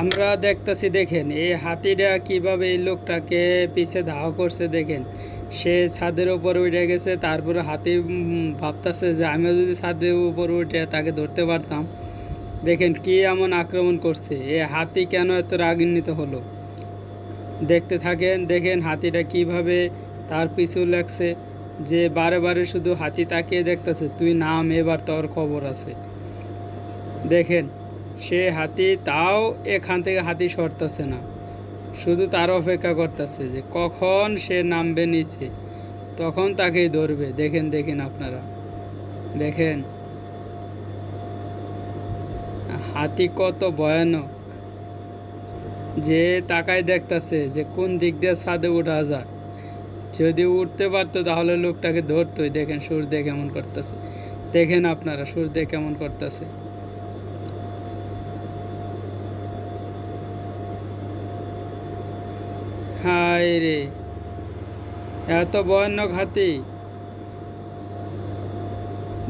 আমরা দেখতেছি, দেখেন, এই হাতিটা কীভাবে এই লোকটাকে পিছে ধাওয়া করছে, দেখেন। সে ছাদের উপর উঠে গেছে, তারপরে হাতি ভাবতাছে যে আমিও যদি ছাদের উপর উঠে তাকে ধরতে পারতাম। দেখেন কি এমন আক্রমণ করছে, এ হাতি কেন এত রাগান্বিত হলো? দেখতে থাকেন, দেখেন হাতিটা কীভাবে তার পিছু লাগছে, যে বারে বারে শুধু হাতি তাকিয়ে দেখতেছে, তুই নাম, এবার তোর খবর আছে। দেখেন সে হাতি তাও এখান থেকে হাতি সরতেছে না। শুধু তার অপেক্ষা করতেছে যে কখন সে নামবে নিচে, তখন তাকেই ধরবে। দেখেন দেখেন আপনারা। দেখেন। হাতি কত ভয়ানক। যে তাকায় দেখতাছে যে কোন দিক দিয়ে ছাদে উঠা যায়। যদি উঠতে পারতো তাহলে লোকটাকে ধরতোই। দেখেন সূর্য কেমন করতেছে। দেখেন আপনারা সূর্য কেমন করতেছে। হায় রে। এত ভয়ানক হাতি।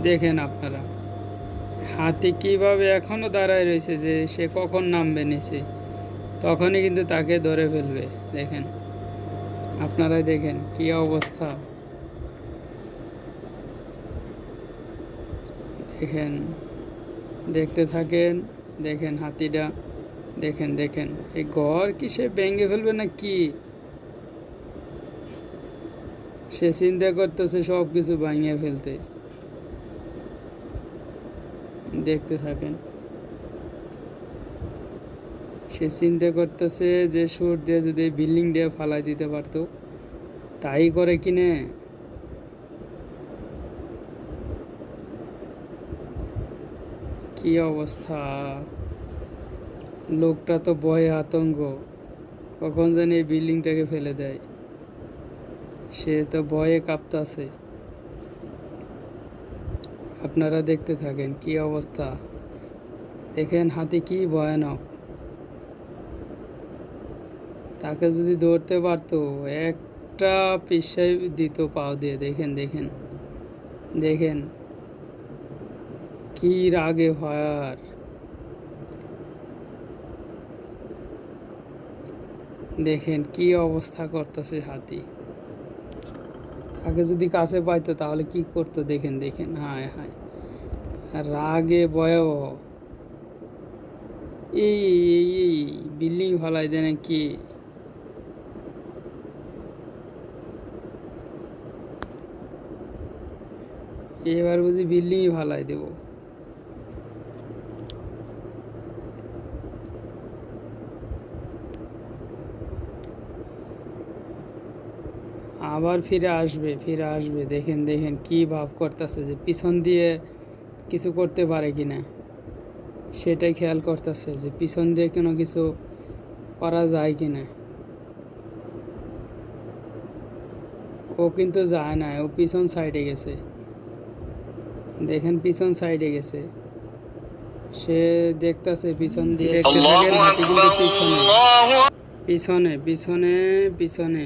দেখেন আপনারা, হাতি কীভাবে এখনও দাঁড়ায় রয়েছে যে সে কখন নামবে নিচে, তখনই কিন্তু তাকে ধরে ফেলবে। দেখেন, আপনারাই দেখেন কি অবস্থা। দেখেন, দেখতে থাকেন, দেখেন হাতিটা, দেখেন দেখেন, এই ঘর কি সে ভেঙে ফেলবে না কি? সে চিন্তা করতেছে সব কিছু ভাঙিয়ে ফেলতে। দেখতে থাকেন। সে চিন্তা করতেছে যে সুর দিয়ে যদি বিল্ডিং দিয়ে ফালাই দিতে পারতো, তাই করে কিনে কি অবস্থা? লোকটা তো ভয়ে আতঙ্ক। কখন জানি এই বিল্ডিংটাকে ফেলে দেয়। সে তো ভয়ে কাঁপতাছে। আপনারা দেখতে থাকেন কি অবস্থা। দেখেন হাতি কি ভয়ানক। তাকে যদি ধরতে পারতো, একটা পিসাই দিত পাও দিয়ে। দেখেন দেখেন দেখেন, কি রাগে ভয়ার দেখেন কি অবস্থা করতেছে হাতি। তাকে যদি কাছে পাইতো তাহলে কি করতো? দেখেন দেখেন। হায় হায়। রাগে ভয়াবহ। এই এই বিল্ডিং ফলাই দেয় নাকি? এবার বুঝি বিল্ডিংই ভালাই দেব। আবার ফিরে আসবে ফিরে আসবে। দেখেন দেখেন কি ভাব করতেছে যে পিছন দিয়ে কিছু করতে পারে কিনা সেটাই খেয়াল করতেছে যে পিছন দিয়ে কোনো কিছু করা যায় কিনা ও কিন্তু যায় না ও পিছন সাইডে গেছে। দেখেন পিছন সাইডে গেছে। সে দেখতাছে পিছন দিয়ে দেখতে থাকেন হাতি কিন্তু পিছনে। পিছনে পিছনে পিছনে।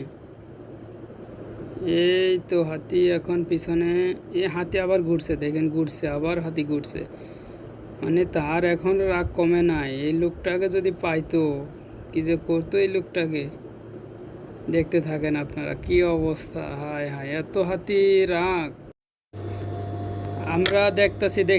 এই তো হাতি এখন পিছনে এ হাতি আবার ঘুরছে, দেখেন ঘুরছে, আবার হাতি ঘুরছে। মানে তার এখন রাগ কমে নাই এই লোকটাকে যদি পাইতো, কি যে করতো এই লোকটাকে? দেখতে থাকেন আপনারা, কি অবস্থা, হায় হায়, এত হাতি রাগ। আমরা দেখতেছি, দেখ